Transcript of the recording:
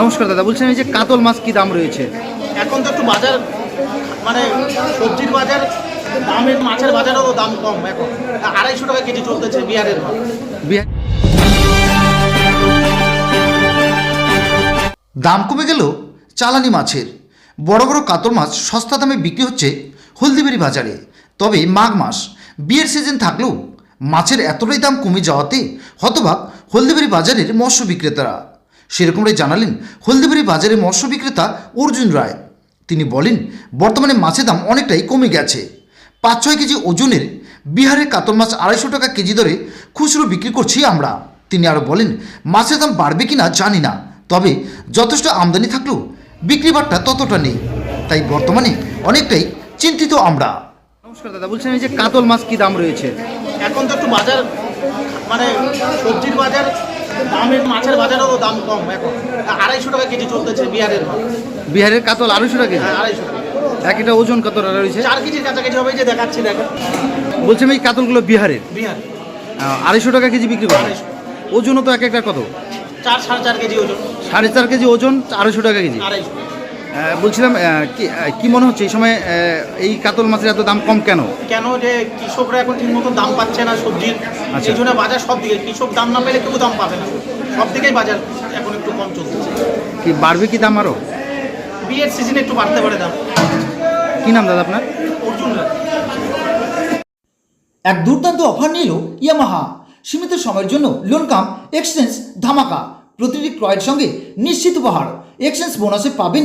নমস্কার দাদা বলছেন এই যে কাতল মাছ কি দাম রয়েছে? এখন তো একটু বাজার মানে সবজির বাজার দামের মাছের বাজারেরও দাম কম এখন। আড়াইশো টাকা কেজি চলতেছে বিহারের মাছ। বিহার দাম কমে গেল চালানি মাছের। বড় বড় কাতল মাছ সস্তা দামে বিক্রি হচ্ছে হলদিবাড়ি বাজারে। তবে মাঘ মাস বিয়ের সিজন থাকলেও মাছের এতটাই দাম কমে যাওয়াতে হতবাক হলদিবাড়ি বাজারের মৎস্য বিক্রেতারা সেরকমটাই জানালেন হলদিবাড়ি বাজারে মৎস্য বিক্রেতা অর্জুন রায়। তিনি বলেন বর্তমানে মাছের দাম অনেকটাই কমে গেছে। পাঁচ ছয় কেজি ওজনের বিহারের কাতল মাছ আড়াইশো টাকা কেজি দরে খুচরো বিক্রি করছি আমরা। তিনি আরও বলেন মাছের দাম বাড়বে কিনা জানি না তবে যথেষ্ট আমদানি থাকলেও বিক্রি বাট্টা ততটা নেই। তাই বর্তমানে অনেকটাই চিন্তিত আমরা। নমস্কার দাদা বলছেন এই যে কাতল মাছ কি দাম রয়েছে? এখন তো একটু বাজার মানে সবজির বাজার দামের মাছের বাজারেও দাম কম এখন। আড়াইশো টাকা কেজি চলতেছে বিহারের বিহারের কাতল আড়াইশো টাকা হ্যাঁ আড়াইশো টাকা এক একটা ওজন কত টাকা রয়েছে? চার কেজির কাছাকাছি হবে যে দেখাচ্ছি দেখেন বলছি এই কাতলগুলো বিহারের? বিহার। আড়াইশো টাকা কেজি বিক্রি করে। ওজনও তো এক একটা কত? চার সাড়ে চার কেজি ওজন। সাড়ে চার কেজি ওজন আড়াইশো টাকা কেজি। আড়াইশো। বলছিলাম কি কি মনে হচ্ছে এই সময় এই কাতল মাছের এত দাম কম কেন? কেন যে কৃষকরা এখন ঠিক মতো দাম পাচ্ছে না সবজির? সেই জন্য বাজার সব দিকে কৃষক দাম না পেলে কেউ দাম পাবে না। সব দিকেই বাজার এখন একটু কম চলতেছে কি বাড়বে কি দাম আরও বিয়ের সিজনে একটু বাড়তে পারে দাম। কি নাম দাদা আপনার? অর্জুন এক দুর্দান্ত অফার নিল ইয়ামাহা। সীমিত সময়ের জন্য লোন কাম এক্সচেঞ্জ ধামাকা। প্রতিটি ক্রয়ের সঙ্গে নিশ্চিত উপহার। এক্সচেঞ্জ বোনাসে পাবেন